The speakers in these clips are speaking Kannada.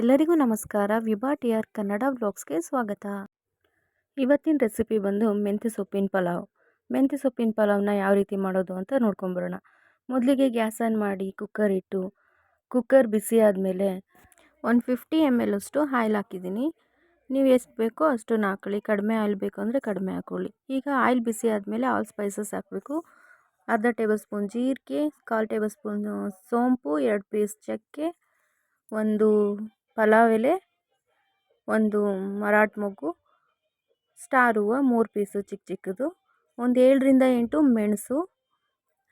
ಎಲ್ಲರಿಗೂ ನಮಸ್ಕಾರ. ವಿಭಾ ಟಿ ಆರ್ ಕನ್ನಡ ಬ್ಲಾಗ್ಸ್ಗೆ ಸ್ವಾಗತ. ಇವತ್ತಿನ ರೆಸಿಪಿ ಬಂದು ಮೆಂತ್ಯ ಸೊಪ್ಪಿನ ಪಲಾವ್. ಮೆಂತ್ಯ ಸೊಪ್ಪಿನ ಪಲಾವ್ನ ಯಾವ ರೀತಿ ಮಾಡೋದು ಅಂತ ನೋಡ್ಕೊಂಬರೋಣ. ಮೊದಲಿಗೆ ಗ್ಯಾಸ್ ಆನ್ ಮಾಡಿ ಕುಕ್ಕರ್ ಇಟ್ಟು, ಕುಕ್ಕರ್ ಬಿಸಿ ಆದಮೇಲೆ ಒಂದು ಫಿಫ್ಟಿ ಎಂ ಎಲ್ ಅಷ್ಟು ಆಯಿಲ್ ಹಾಕಿದ್ದೀನಿ. ನೀವು ಎಷ್ಟು ಬೇಕೋ ಅಷ್ಟನ್ನು ಹಾಕೊಳ್ಳಿ. ಕಡಿಮೆ ಆಯಿಲ್ ಬೇಕು ಅಂದರೆ ಕಡಿಮೆ ಹಾಕ್ಕೊಳ್ಳಿ ಈಗ ಆಯಿಲ್ ಬಿಸಿ ಆದಮೇಲೆ ಆಲ್ ಸ್ಪೈಸಸ್ ಹಾಕಬೇಕು. ಅರ್ಧ ಟೇಬಲ್ ಸ್ಪೂನ್ ಜೀರಿಗೆ, ಕಾಲು ಟೇಬಲ್ ಸ್ಪೂನ್ ಸೋಂಪು, ಎರಡು ಪೀಸ್ ಚಕ್ಕೆ, ಒಂದು ಪಲಾವ್ ಎಲೆ ಒಂದು ಮರಾಠ ಮೊಗ್ಗು ಸ್ಟಾರ್ ಹೂವು ಮೂರು ಪೀಸು ಚಿಕ್ಕ ಚಿಕ್ಕದು, ಒಂದು ಏಳರಿಂದ ಎಂಟು ಮೆಣಸು,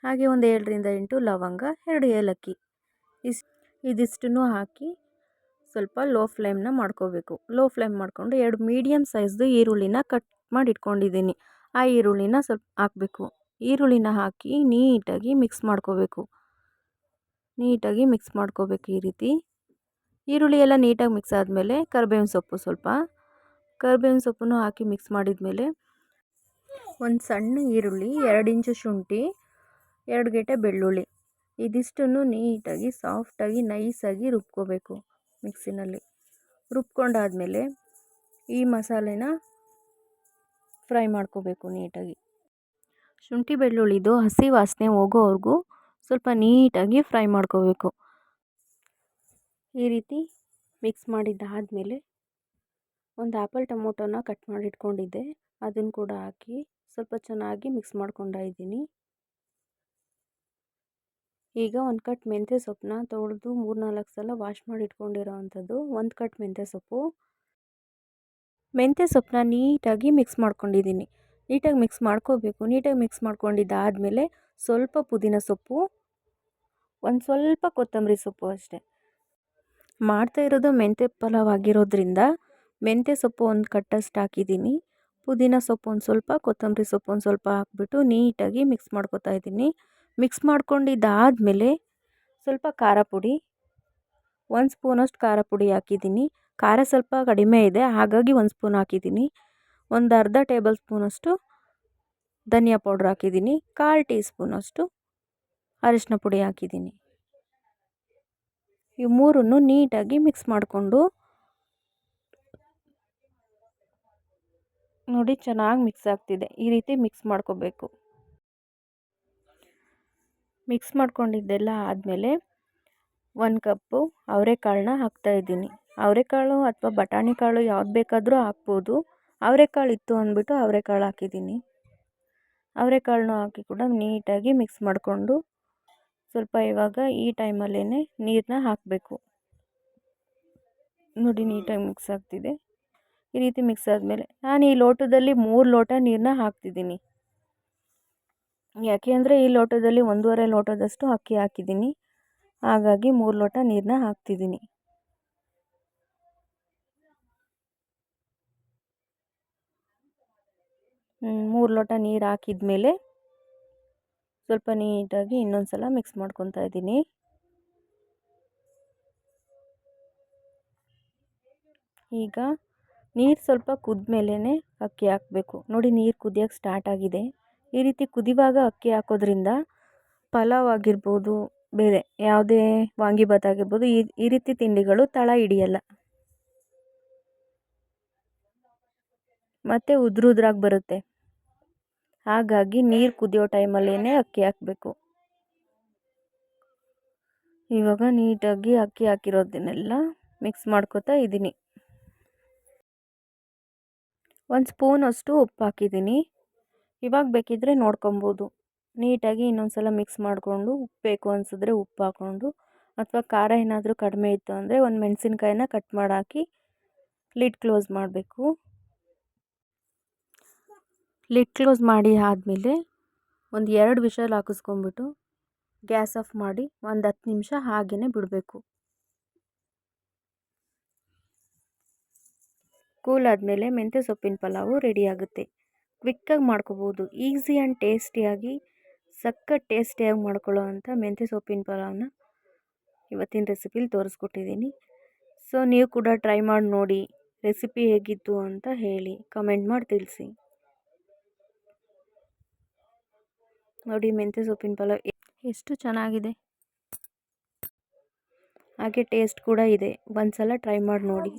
ಹಾಗೆ ಒಂದು ಏಳರಿಂದ ಎಂಟು ಲವಂಗ, ಎರಡು ಏಲಕ್ಕಿ. ಇಷ್ಟು ಇದಿಷ್ಟನ್ನು ಹಾಕಿ ಸ್ವಲ್ಪ ಲೋ ಫ್ಲೇಮ್ನ ಮಾಡ್ಕೋಬೇಕು. ಲೋ ಫ್ಲೇಮ್ ಮಾಡಿಕೊಂಡು ಎರಡು ಮೀಡಿಯಮ್ ಸೈಜ್ದು ಈರುಳ್ಳಿನ ಕಟ್ ಮಾಡಿ ಇಟ್ಕೊಂಡಿದ್ದೀನಿ ಆ ಈರುಳ್ಳಿನ ಸ್ವಲ್ಪ ಹಾಕಬೇಕು. ಈರುಳ್ಳಿನ ಹಾಕಿ ನೀಟಾಗಿ ಮಿಕ್ಸ್ ಮಾಡ್ಕೋಬೇಕು. ನೀಟಾಗಿ ಮಿಕ್ಸ್ ಮಾಡ್ಕೋಬೇಕು ಈ ರೀತಿ. ಈರುಳ್ಳಿ ಎಲ್ಲ ನೀಟಾಗಿ ಮಿಕ್ಸ್ ಆದಮೇಲೆ ಕರ್ಬೇವಿನ ಸೊಪ್ಪು ಸ್ವಲ್ಪ. ಕರ್ಬೇವಿನ ಸೊಪ್ಪನ್ನು ಹಾಕಿ ಮಿಕ್ಸ್ ಮಾಡಿದ್ಮೇಲೆ ಒಂದು ಸಣ್ಣ ಈರುಳ್ಳಿ, ಎರಡು ಇಂಚು ಶುಂಠಿ, ಎರಡು ಗೇಟೆ ಬೆಳ್ಳುಳ್ಳಿ. ಇದಿಷ್ಟನ್ನು ನೀಟಾಗಿ ಸಾಫ್ಟಾಗಿ ನೈಸಾಗಿ ರುಬ್ಕೋಬೇಕು ಮಿಕ್ಸಿನಲ್ಲಿ ರುಬ್ಕೊಂಡಾದಮೇಲೆ ಈ ಮಸಾಲೆನ ಫ್ರೈ ಮಾಡ್ಕೋಬೇಕು ನೀಟಾಗಿ. ಶುಂಠಿ ಬೆಳ್ಳುಳ್ಳಿದು ಹಸಿ ವಾಸನೆ ಹೋಗೋವರೆಗೂ ಸ್ವಲ್ಪ ನೀಟಾಗಿ ಫ್ರೈ ಮಾಡ್ಕೋಬೇಕು. ಈ ರೀತಿ ಮಿಕ್ಸ್ ಮಾಡಿದ್ದಾದಮೇಲೆ ಒಂದು ಆ್ಯಪಲ್ ಟೊಮೊಟೊನ ಕಟ್ ಮಾಡಿ ಇಟ್ಕೊಂಡಿದ್ದೆ ಅದನ್ನು ಕೂಡ ಹಾಕಿ ಸ್ವಲ್ಪ ಚೆನ್ನಾಗಿ ಮಿಕ್ಸ್ ಮಾಡ್ಕೊಂಡ ಇದ್ದೀನಿ. ಈಗ ಒಂದು ಕಟ್ ಮೆಂತ್ಯ ಸೊಪ್ಪನ್ನ ತೊಳೆದು ಮೂರು ನಾಲ್ಕು ಸಲ ವಾಶ್ ಮಾಡಿ ಇಟ್ಕೊಂಡಿರೋ ಅಂಥದ್ದು ಒಂದು ಕಟ್ ಮೆಂತ್ಯ ಸೊಪ್ಪು. ಮೆಂತ್ಯ ಸೊಪ್ಪನ್ನ ನೀಟಾಗಿ ಮಿಕ್ಸ್ ಮಾಡ್ಕೊಂಡಿದ್ದೀನಿ. ನೀಟಾಗಿ ಮಿಕ್ಸ್ ಮಾಡ್ಕೋಬೇಕು. ನೀಟಾಗಿ ಮಿಕ್ಸ್ ಮಾಡ್ಕೊಂಡಿದ್ದಾದಮೇಲೆ ಸ್ವಲ್ಪ ಪುದೀನ ಸೊಪ್ಪು, ಒಂದು ಸ್ವಲ್ಪ ಕೊತ್ತಂಬರಿ ಸೊಪ್ಪು ಅಷ್ಟೇ. ಮಾಡ್ತಾ ಇರೋದು ಮೆಂತ್ಯ ಪಲಾವ್ ಆಗಿರೋದ್ರಿಂದ ಮೆಂತ್ಯ ಸೊಪ್ಪು ಒಂದು ಕಟ್ಟಷ್ಟು ಹಾಕಿದ್ದೀನಿ. ಪುದೀನ ಸೊಪ್ಪು ಒಂದು ಸ್ವಲ್ಪ, ಕೊತ್ತಂಬರಿ ಸೊಪ್ಪು ಒಂದು ಸ್ವಲ್ಪ ಹಾಕ್ಬಿಟ್ಟು ನೀಟಾಗಿ ಮಿಕ್ಸ್ ಮಾಡ್ಕೊತಾ ಇದ್ದೀನಿ. ಮಿಕ್ಸ್ ಮಾಡ್ಕೊಂಡಿದ್ದಾದಮೇಲೆ ಸ್ವಲ್ಪ ಖಾರ ಪುಡಿ, ಒಂದು ಸ್ಪೂನಷ್ಟು ಖಾರ ಪುಡಿ ಹಾಕಿದ್ದೀನಿ. ಖಾರ ಸ್ವಲ್ಪ ಕಡಿಮೆ ಇದೆ, ಹಾಗಾಗಿ ಒಂದು ಸ್ಪೂನ್ ಹಾಕಿದ್ದೀನಿ. ಒಂದು ಅರ್ಧ ಟೇಬಲ್ ಸ್ಪೂನಷ್ಟು ಧನಿಯಾ ಪೌಡ್ರ್ ಹಾಕಿದ್ದೀನಿ. ಕಾಲು ಟೀ ಸ್ಪೂನಷ್ಟು ಅರಿಶಿನ ಪುಡಿ ಹಾಕಿದ್ದೀನಿ. ಈ ಮೂರನ್ನು ನೀಟಾಗಿ ಮಿಕ್ಸ್ ಮಾಡಿಕೊಂಡು ನೋಡಿ ಚೆನ್ನಾಗಿ ಮಿಕ್ಸ್ ಆಗ್ತಿದೆ. ಈ ರೀತಿ ಮಿಕ್ಸ್ ಮಾಡ್ಕೋಬೇಕು. ಮಿಕ್ಸ್ ಮಾಡ್ಕೊಂಡಿದ್ದೆಲ್ಲ ಆದಮೇಲೆ ಒಂದು ಕಪ್ಪು ಅವರೆಕಾಳನ್ನ ಹಾಕ್ತಾಯಿದ್ದೀನಿ ಅವರೆಕಾಳು ಅಥವಾ ಬಟಾಣಿ ಕಾಳು ಯಾವ್ದು ಬೇಕಾದರೂ ಹಾಕ್ಬೋದು. ಅವರೆಕಾಳು ಇತ್ತು ಅಂದ್ಬಿಟ್ಟು ಅವರೆಕಾಳು ಹಾಕಿದ್ದೀನಿ. ಅವರೆಕಾಳನ್ನೂ ಹಾಕಿ ಕೂಡ ನೀಟಾಗಿ ಮಿಕ್ಸ್ ಮಾಡಿಕೊಂಡು ಸ್ವಲ್ಪ ಇವಾಗ ಈ ಟೈಮಲ್ಲೇ ನೀರನ್ನ ಹಾಕಬೇಕು. ನೋಡಿ ನೀಟಾಗಿ ಮಿಕ್ಸ್ ಆಗ್ತಿದೆ. ಈ ರೀತಿ ಮಿಕ್ಸ್ ಆದಮೇಲೆ ನಾನು ಈ ಲೋಟದಲ್ಲಿ ಮೂರು ಲೋಟ ನೀರನ್ನ ಹಾಕ್ತಿದ್ದೀನಿ. ಯಾಕೆ ಅಂದರೆ ಈ ಲೋಟದಲ್ಲಿ ಒಂದೂವರೆ ಲೋಟದಷ್ಟು ಅಕ್ಕಿ ಹಾಕಿದ್ದೀನಿ. ಹಾಗಾಗಿ ಮೂರು ಲೋಟ ನೀರನ್ನ ಹಾಕ್ತಿದ್ದೀನಿ. ಮೂರು ಲೋಟ ನೀರು ಹಾಕಿದ ಮೇಲೆ ಸ್ವಲ್ಪ ನೀಟಾಗಿ ಇನ್ನೊಂದು ಸಲ ಮಿಕ್ಸ್ ಮಾಡ್ಕೊತಾ ಇದ್ದೀನಿ. ಈಗ ನೀರು ಸ್ವಲ್ಪ ಕುದ್ಮೇಲೆ ಅಕ್ಕಿ ಹಾಕಬೇಕು. ನೋಡಿ ನೀರು ಕುದಿಯೋಕ್ಕೆ ಸ್ಟಾರ್ಟ್ ಆಗಿದೆ. ಈ ರೀತಿ ಕುದಿವಾಗ ಅಕ್ಕಿ ಹಾಕೋದ್ರಿಂದ ಪಲಾವ್ ಆಗಿರ್ಬೋದು, ಬೇರೆ ಯಾವುದೇ ವಾಂಗಿಭಾತ್ ಆಗಿರ್ಬೋದು, ಈ ಈ ರೀತಿ ತಿಂಡಿಗಳು ತಳ ಹಿಡಿಯಲ್ಲ. ಮತ್ತು ಉದುರು ಉದ್ರಾಗಿ ಬರುತ್ತೆ. ಹಾಗಾಗಿ ನೀರು ಕುದಿಯೋ ಟೈಮಲ್ಲೇ ಅಕ್ಕಿ ಹಾಕಬೇಕು. ಇವಾಗ ನೀಟಾಗಿ ಅಕ್ಕಿ ಹಾಕಿರೋದನ್ನೆಲ್ಲ ಮಿಕ್ಸ್ ಮಾಡ್ಕೋತಾ ಇದ್ದೀನಿ. ಒಂದು ಸ್ಪೂನಷ್ಟು ಉಪ್ಪು ಹಾಕಿದ್ದೀನಿ. ಇವಾಗ ಬೇಕಿದ್ದರೆ ನೋಡ್ಕೊಬೋದು. ನೀಟಾಗಿ ಇನ್ನೊಂದು ಸಲ ಮಿಕ್ಸ್ ಮಾಡಿಕೊಂಡು ಉಪ್ಪು ಬೇಕು ಅನಿಸಿದ್ರೆ ಉಪ್ಪು ಹಾಕ್ಕೊಂಡು ಅಥವಾ ಖಾರ ಏನಾದರೂ ಕಡಿಮೆ ಇತ್ತು ಅಂದರೆ ಒಂದು ಮೆಣಸಿನ್ಕಾಯಿನ ಕಟ್ ಮಾಡಿ ಹಾಕಿ ಲಿಡ್ ಕ್ಲೋಸ್ ಮಾಡಬೇಕು. ಲಿಡ್ ಕ್ಲೋಸ್ ಮಾಡಿ ಆದಮೇಲೆ ಒಂದು ಎರಡು ವಿಷಲ್ ಹಾಕಿಸ್ಕೊಂಬಿಟ್ಟು ಗ್ಯಾಸ್ ಆಫ್ ಮಾಡಿ ಒಂದು ಹತ್ತು ನಿಮಿಷ ಹಾಗೆಯೇ ಬಿಡಬೇಕು. ಕೂಲ್ ಆದಮೇಲೆ ಮೆಂತ್ಯ ಸೊಪ್ಪಿನ ಪಲಾವು ರೆಡಿಯಾಗುತ್ತೆ ಕ್ವಿಕ್ಕಾಗಿ ಮಾಡ್ಕೋಬೋದು. ಈಸಿ ಆ್ಯಂಡ್ ಟೇಸ್ಟಿಯಾಗಿ ಸಖತ್ ಟೇಸ್ಟಿಯಾಗಿ ಮಾಡ್ಕೊಳ್ಳೋ ಅಂಥ ಮೆಂತ್ಯ ಸೊಪ್ಪಿನ ಪಲಾವನ್ನ ಇವತ್ತಿನ ರೆಸಿಪಿಲಿ ತೋರಿಸ್ಕೊಟ್ಟಿದ್ದೀನಿ. ಸೊ ನೀವು ಕೂಡ ಟ್ರೈ ಮಾಡಿ ನೋಡಿ. ರೆಸಿಪಿ ಹೇಗಿತ್ತು ಅಂತ ಹೇಳಿ. ಕಮೆಂಟ್ ಮಾಡಿ ತಿಳಿಸಿ. ನೋಡಿ ಮೆಂತ್ಯ ಸೊಪ್ಪಿನ ಪಲಾವ್ ಎಷ್ಟು ಚೆನ್ನಾಗಿದೆ. ಹಾಗೆ ಟೇಸ್ಟ್ ಕೂಡ ಇದೆ. ಒಂದ್ಸಲ ಟ್ರೈ ಮಾಡಿ ನೋಡಿ.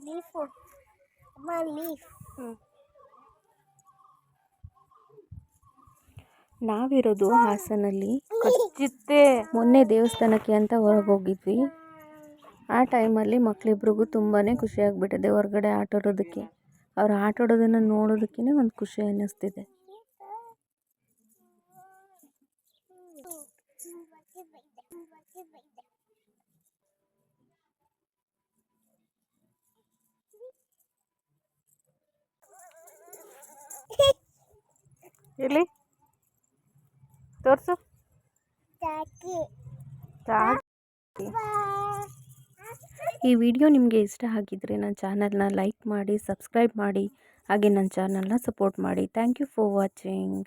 ನಾವಿರೋದು ಹಾಸನಲ್ಲಿ ಮೊನ್ನೆ ದೇವಸ್ಥಾನಕ್ಕೆ ಅಂತ ಹೊರಗೆ ಹೋಗಿದ್ವಿ. ಆ ಟೈಮಲ್ಲಿ ಮಕ್ಕಳಿಬ್ರಿಗೂ ತುಂಬಾ ಖುಷಿ ಆಗಿಬಿಟ್ಟಿದೆ ಹೊರಗಡೆ ಆಟ ಆಡೋದಕ್ಕೆ ಅವ್ರು ಆಟಾಡೋದನ್ನು ನೋಡೋದಕ್ಕೇ ಒಂದು ಖುಷಿ ಅನ್ನಿಸ್ತಿದೆ. ಇಲ್ಲಿ? ತೋರಿಸು. ಈ ವಿಡಿಯೋ ನಿಮಗೆ ಇಷ್ಟ ಆಗಿದ್ದರೆ ನನ್ನ ಚಾನಲ್ನ ಲೈಕ್ ಮಾಡಿ ಸಬ್ಸ್ಕ್ರೈಬ್ ಮಾಡಿ ಹಾಗೆ ನನ್ನ ಚಾನಲ್ನ ಸಪೋರ್ಟ್ ಮಾಡಿ. Thank you for watching.